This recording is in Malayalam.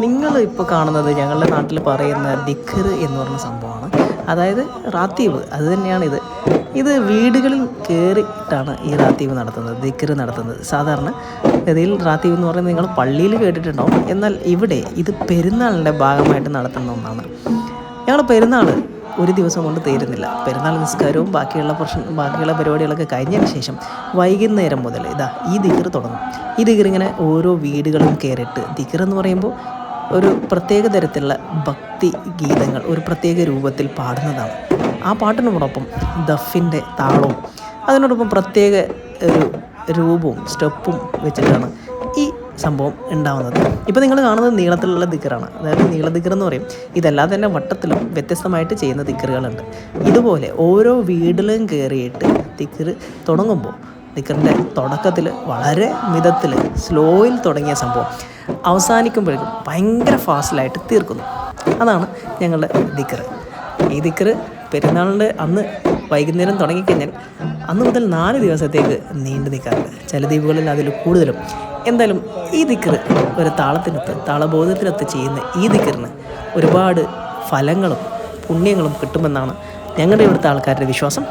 നിങ്ങൾ ഇപ്പോൾ കാണുന്നത് ഞങ്ങളുടെ നാട്ടിൽ പറയുന്ന ദിഖർ എന്ന് പറഞ്ഞ സംഭവമാണ്. അതായത് റാത്തീവ് അത് തന്നെയാണ് ഇത്. ഇത് വീടുകളിൽ കയറിയിട്ടാണ് ഈ റാത്തീവ് നടത്തുന്നത് ദിഖർ നടത്തുന്നത്. സാധാരണ ഗതിയിൽ റാത്തീവ് എന്ന് പറയുന്നത് നിങ്ങൾ പള്ളിയിൽ കേട്ടിട്ടുണ്ടാവും. എന്നാൽ ഇവിടെ ഇത് പെരുന്നാളിന്റെ ഭാഗമായിട്ട് നടത്തുന്ന ഒന്നാണ്. ഞങ്ങൾ പെരുന്നാൾ ഒരു ദിവസം കൊണ്ട് തീരുന്നില്ല. പെരുന്നാൾ നിസ്കാരവും ബാക്കിയുള്ള പ്രശ്നം ബാക്കിയുള്ള പരിപാടികളൊക്കെ കഴിഞ്ഞതിന് ശേഷം വൈകുന്നേരം മുതൽ ഇതാ ഈ ദിഗർ തുടങ്ങും. ഈ ദിഗർ ഇങ്ങനെ ഓരോ വീടുകളും കയറിയിട്ട് ദിഗർ എന്ന് പറയുമ്പോൾ ഒരു പ്രത്യേക തരത്തിലുള്ള ഭക്തി ഗീതങ്ങൾ ഒരു പ്രത്യേക രൂപത്തിൽ പാടുന്നതാണ്. ആ പാട്ടിനോടൊപ്പം ദഫിന്റെ താളവും അതിനോടൊപ്പം പ്രത്യേക ഒരു രൂപവും സ്റ്റെപ്പും വെച്ചിട്ടാണ് ഈ സംഭവം ഉണ്ടാവുന്നത്. ഇപ്പോൾ നിങ്ങൾ കാണുന്നത് നീളത്തിലുള്ള ദിക്കറാണ് അതായത് നീള ദിക്കർ എന്ന് പറയും. ഇതെല്ലാം തന്നെ വട്ടത്തിലും വ്യത്യസ്തമായിട്ട് ചെയ്യുന്ന ദിക്കറുകളുണ്ട് ഇതുപോലെ ഓരോ വീടിലും കയറിയിട്ട് ദിക്കർ തുടങ്ങുമ്പോൾ ദിക്കറിന്റെ തുടക്കത്തിൽ വളരെ മിതത്തിൽ സ്ലോയിൽ തുടങ്ങിയ സംഭവം അവസാനിക്കുമ്പോഴേക്കും ഭയങ്കര ഫാസ്റ്റിലായിട്ട് തീർക്കുന്നു. അതാണ് ഞങ്ങളുടെ ദിക്കർ ഈ ദിക്കർ പെരുന്നാളിന്റെ അന്ന് വൈകുന്നേരം തുടങ്ങിക്കഴിഞ്ഞാൽ അന്ന് മുതൽ നാല് ദിവസത്തേക്ക് നീണ്ടു നിൽക്കാറുണ്ട്. ചില ദ്വീപുകളിൽ അതിൽ കൂടുതലും എന്തായാലും ഈ ദിക്കർ ഒരു താളത്തിനൊത്ത് താളബോധത്തിനൊത്ത് ചെയ്യുന്ന ഈ ദിക്കറിന് ഒരുപാട് ഫലങ്ങളും പുണ്യങ്ങളും കിട്ടുമെന്നാണ് ഞങ്ങളുടെ ഇവിടുത്തെ ആൾക്കാരുടെ വിശ്വാസം.